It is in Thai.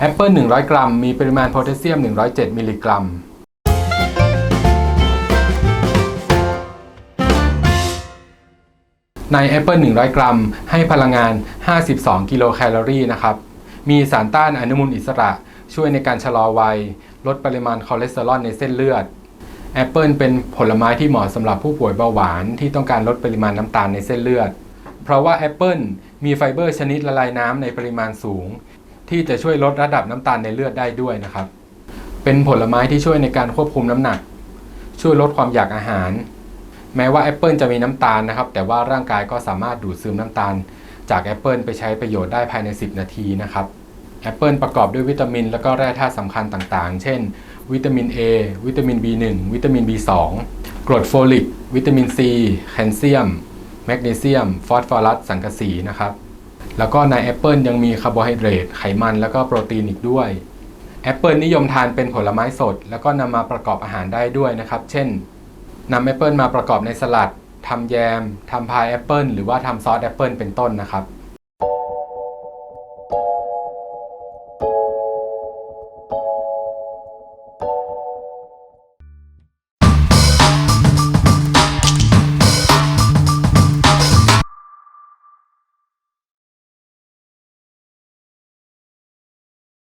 แอปเปิล100 กรัม มีปริมาณโพแทสเซียม 107 มิลลิกรัม ในแอปเปิล100 กรัม ให้พลังงาน 52 กิโลแคลอรี่นะครับ มีสารต้านอนุมูลอิสระ ช่วยในการชะลอวัย ลดปริมาณคอเลสเตอรอลในเส้นเลือด แอปเปิลเป็นผลไม้ที่เหมาะสำหรับผู้ป่วยเบาหวานที่ต้องการลดปริมาณน้ำตาลในเส้นเลือด เพราะว่าแอปเปิลมีไฟเบอร์ชนิดละลายน้ำในปริมาณสูง ที่จะช่วยลดระดับน้ำตาลในเลือดได้ด้วยนะครับ เป็นผลไม้ที่ช่วยในการควบคุมน้ำหนัก ช่วยลดความอยากอาหาร แม้ว่าแอปเปิลจะมีน้ำตาลนะครับ แต่ว่าร่างกายก็สามารถดูดซึมน้ำตาล จากแอปเปิลไปใช้ประโยชน์ได้ภายใน 10 นาทีนะครับแอปเปิลประกอบด้วยวิตามิน และก็แร่ธาตุสำคัญต่างๆ เช่น วิตามิน A วิตามิน B1 วิตามิน B2 กรดโฟลิก วิตามิน C แคลเซียม แมกนีเซียม ฟอสฟอรัส สังกะสีนะครับ แล้วก็ในแอปเปิลยังมีคาร์โบไฮเดรตไขมันแล้วก็โปรตีนอีกด้วยแอปเปิลนิยมทานเป็นผลไม้สด แล้วก็นำมาประกอบอาหารได้ด้วยนะครับ เช่นนำแอปเปิลมาประกอบในสลัดทำแยมทำพายแอปเปิลหรือว่าทำซอสแอปเปิลเป็นต้นนะครับ